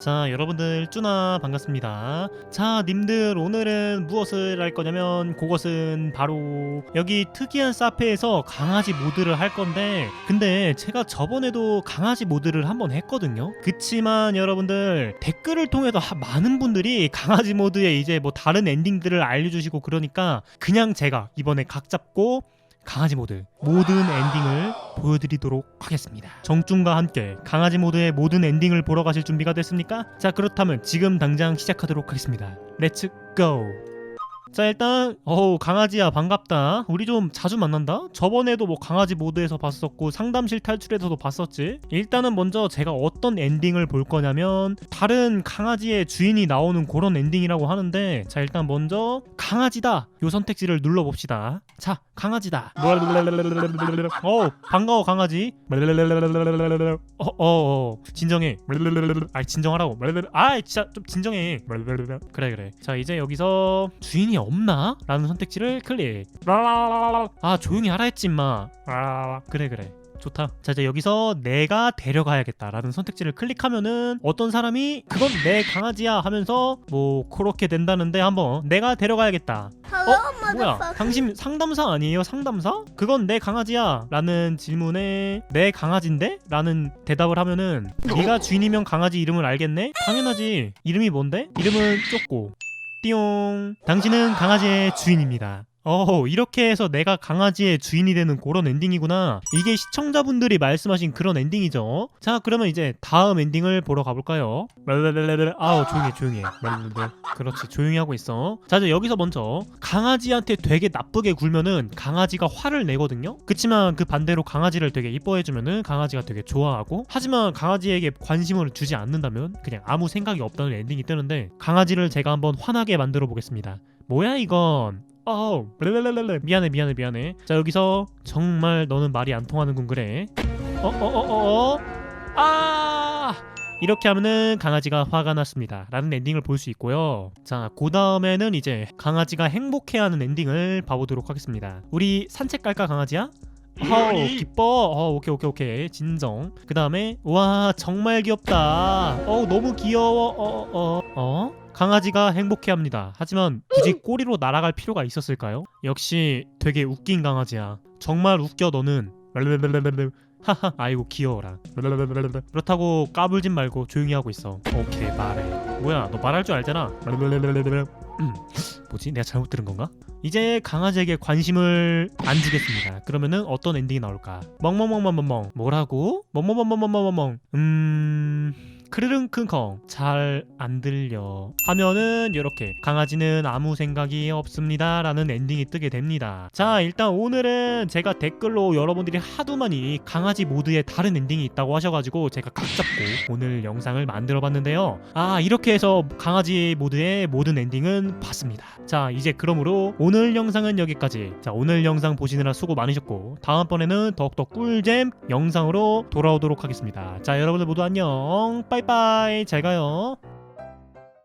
자 여러분들 쭈나 반갑습니다. 자 님들 오늘은 무엇을 할 거냐면 그것은 바로 여기 특이한 사페에서 강아지 모드를 할 건데 근데 제가 저번에도 강아지 모드를 한번 했거든요. 그치만 여러분들 댓글을 통해서 하- 많은 분들이 강아지 모드에 이제 뭐 다른 엔딩들을 알려주시고 그러니까 그냥 제가 이번에 각 잡고 강아지 모드 모든 엔딩을 보여드리도록 하겠습니다. 정중과 함께 강아지 모드의 모든 엔딩을 보러 가실 준비가 됐습니까? 자 그렇다면 지금 당장 시작하도록 하겠습니다. 렛츠 고! 자 일단 어우 강아지야 반갑다. 우리 좀 자주 만난다? 저번에도 뭐 강아지 모드에서 봤었고 상담실 탈출에서도 봤었지. 일단은 먼저 제가 어떤 엔딩을 볼 거냐면 다른 강아지의 주인이 나오는 그런 엔딩이라고 하는데 자 일단 먼저 강아지다! 요 선택지를 눌러봅시다. 자 강아지다. 어 반가워 강아지. 어어 어, 진정해. 아 진정하라고. 아 진짜 좀 진정해. 그래 그래. 자 이제 여기서 주인이 없나? 라는 선택지를 클릭 아 조용히 하라 했지 임마 그래 그래 좋다 자 이제 여기서 내가 데려가야겠다라는 선택지를 클릭하면은 어떤 사람이 그건 내 강아지야 하면서 뭐 그렇게 된다는데 한번 내가 데려가야겠다 어? 뭐야 당신 상담사 아니에요 상담사? 그건 내 강아지야 라는 질문에 내 강아지인데? 라는 대답을 하면은 네가 주인이면 강아지 이름을 알겠네? 당연하지 이름이 뭔데? 이름은 쪼꼬 띠용. 당신은 강아지의 주인입니다 어 이렇게 해서 내가 강아지의 주인이 되는 그런 엔딩이구나. 이게 시청자분들이 말씀하신 그런 엔딩이죠. 자 그러면 이제 다음 엔딩을 보러 가볼까요? 아우 조용히 해 조용히 해. 그렇지 조용히 하고 있어. 자 이제 여기서 먼저 강아지한테 되게 나쁘게 굴면은 강아지가 화를 내거든요. 그치만 그 반대로 강아지를 되게 이뻐해주면은 강아지가 되게 좋아하고 하지만 강아지에게 관심을 주지 않는다면 그냥 아무 생각이 없다는 엔딩이 뜨는데 강아지를 제가 한번 화나게 만들어 보겠습니다. 뭐야 이건 어우 랄랄랄랄. 미안해 미안해 미안해. 자 여기서 정말 너는 말이 안 통하는군 그래. 어어어어? 아! 이렇게 하면은 강아지가 화가 났습니다. 라는 엔딩을 볼 수 있고요. 자그 다음에는 이제 강아지가 행복해하는 엔딩을 봐보도록 하겠습니다. 우리 산책 갈까 강아지야? 어우 기뻐. 어 오케이 오케이 오케이. 진정. 그 다음에 와 정말 귀엽다. 어우 너무 귀여워. 어어 어, 어? 강아지가 행복해 합니다. 하지만 굳이 꼬리로 날아갈 필요가 있었을까요? 역시 되게 웃긴 강아지야. 정말 웃겨 너는. 하하 아이고 귀여워라. 그렇다고 까불진 말고 조용히 하고 있어. 오케이 말해. 뭐야 너 말할 줄 알잖아. 음, 뭐지? 내가 잘못 들은 건가? 이제 강아지에게 관심을 안 주겠습니다. 그러면은 어떤 엔딩이 나올까? 멍멍멍멍멍멍. 뭐라고? 멍멍멍멍멍멍멍 음... 크르릉크컹 잘 안 들려. 하면은 이렇게 강아지는 아무 생각이 없습니다 라는 엔딩이 뜨게 됩니다. 자 일단 오늘은 제가 댓글로 여러분들이 하도 많이 강아지 모드에 다른 엔딩이 있다고 하셔가지고 제가 각 잡고 오늘 영상을 만들어 봤는데요. 아 이렇게 해서 강아지 모드의 모든 엔딩은 봤습니다. 자 이제 그러므로 오늘 영상은 여기까지. 자 오늘 영상 보시느라 수고 많으셨고 다음번에는 더욱더 꿀잼 영상으로 돌아오도록 하겠습니다. 자 여러분들 모두 안녕 빠이빠이. 잘 가요